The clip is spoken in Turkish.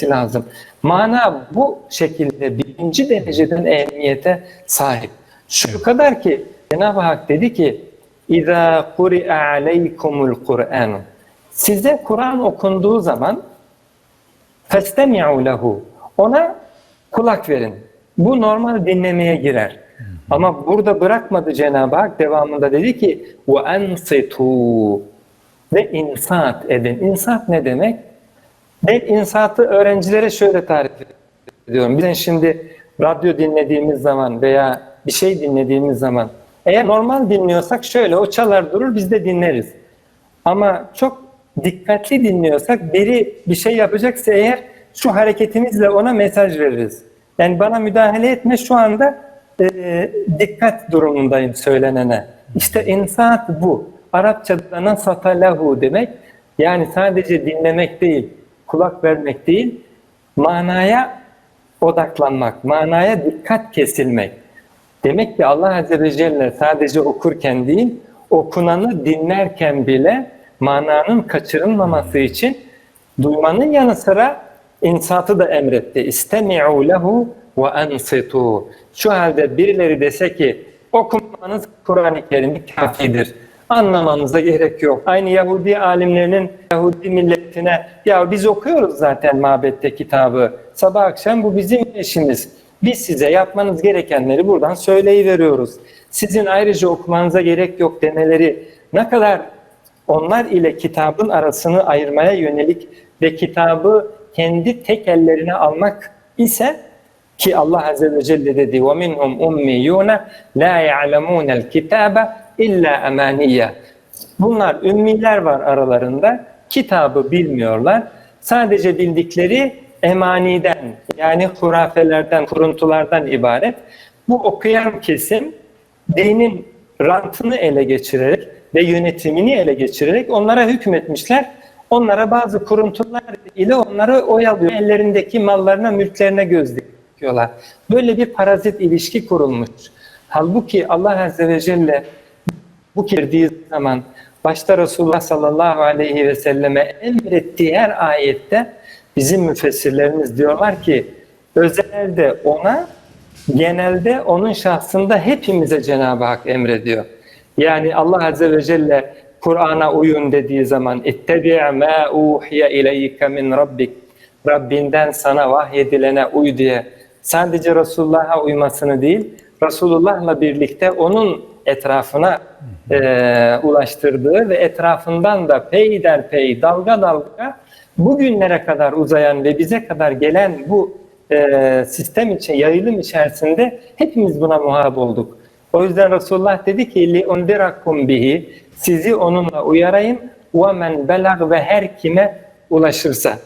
gelmesi lazım. Mana bu şekilde birinci dereceden ehemmiyete sahip. Şu kadar ki Cenab-ı Hak dedi ki اِذَا قُرِئَ عَلَيْكُمُ الْقُرْآنُ Size Kur'an okunduğu zaman فَاسْتَمِعُوا لَهُ Ona kulak verin. Bu normal dinlemeye girer. Ama burada bırakmadı Cenab-ı Hak. Devamında dedi ki وَاَنْصِتُوا Ve insat edin. İnsat ne demek? Ben insatı öğrencilere şöyle tarif ediyorum. Biz şimdi radyo dinlediğimiz zaman veya bir şey dinlediğimiz zaman eğer normal dinliyorsak şöyle o çalar durur biz de dinleriz. Ama çok dikkatli dinliyorsak biri bir şey yapacaksa eğer şu hareketimizle ona mesaj veririz. Yani bana müdahale etme şu anda e, dikkat durumundayım söylenene. İşte insat bu. Arapçada nasata lahu demek. Yani sadece dinlemek değil, kulak vermek değil, manaya odaklanmak, manaya dikkat kesilmek. Demek ki Allah Azze ve Celle sadece okurken değil, okunanı dinlerken bile mananın kaçırılmaması için duymanın yanı sıra insatı da emretti. İstemi'u lehu ve ensitu. Şu halde birileri dese ki okumanız Kur'an-ı Kerim'i kafidir Anlamanıza gerek yok. Aynı Yahudi alimlerinin Yahudi milletine ya biz okuyoruz zaten mabette kitabı. Sabah akşam bu bizim işimiz. Biz size yapmanız gerekenleri buradan söyleyiveriyoruz. Sizin ayrıca okumanıza gerek yok demeleri ne kadar onlar ile kitabın arasını ayırmaya yönelik ve kitabı kendi tek ellerine almak ise ki Allah Azze ve Celle dedi وَمِنْهُمْ اُمِّيُّونَ لَا يَعْلَمُونَ الْكِتَابَ illa emaniye. Bunlar ümmiler var aralarında. Kitabı bilmiyorlar. Sadece bildikleri emaniden yani hurafelerden, kuruntulardan ibaret. Bu okuyan kesim dinin rantını ele geçirerek ve yönetimini ele geçirerek onlara hükmetmişler. Onlara bazı kuruntular ile onları oyalıyor. Ellerindeki mallarına, mülklerine göz dikiyorlar. Böyle bir parazit ilişki kurulmuş. Halbuki Allah Azze ve Celle bu girdiği zaman başta Resulullah sallallahu aleyhi ve selleme emrettiği her ayette bizim müfessirlerimiz diyorlar ki özelde ona genelde onun şahsında hepimize Cenab-ı Hak emrediyor. Yani Allah Azze ve Celle Kur'an'a uyun dediği zaman اِتَّبِعْ مَا اُوحِيَ اِلَيْكَ مِنْ رَبِّكَ Rabbinden sana vahyedilene uy diye sadece Resulullah'a uymasını değil, Resulullah'la birlikte onun etrafına e, ulaştırdığı ve etrafından da peyderpey, dalga dalga bugünlere kadar uzayan ve bize kadar gelen bu e, sistem için, yayılım içerisinde hepimiz buna muhab olduk. O yüzden Resulullah dedi ki li undirakum bihi sizi onunla uyarayım ve men belag ve her kime ulaşırsa.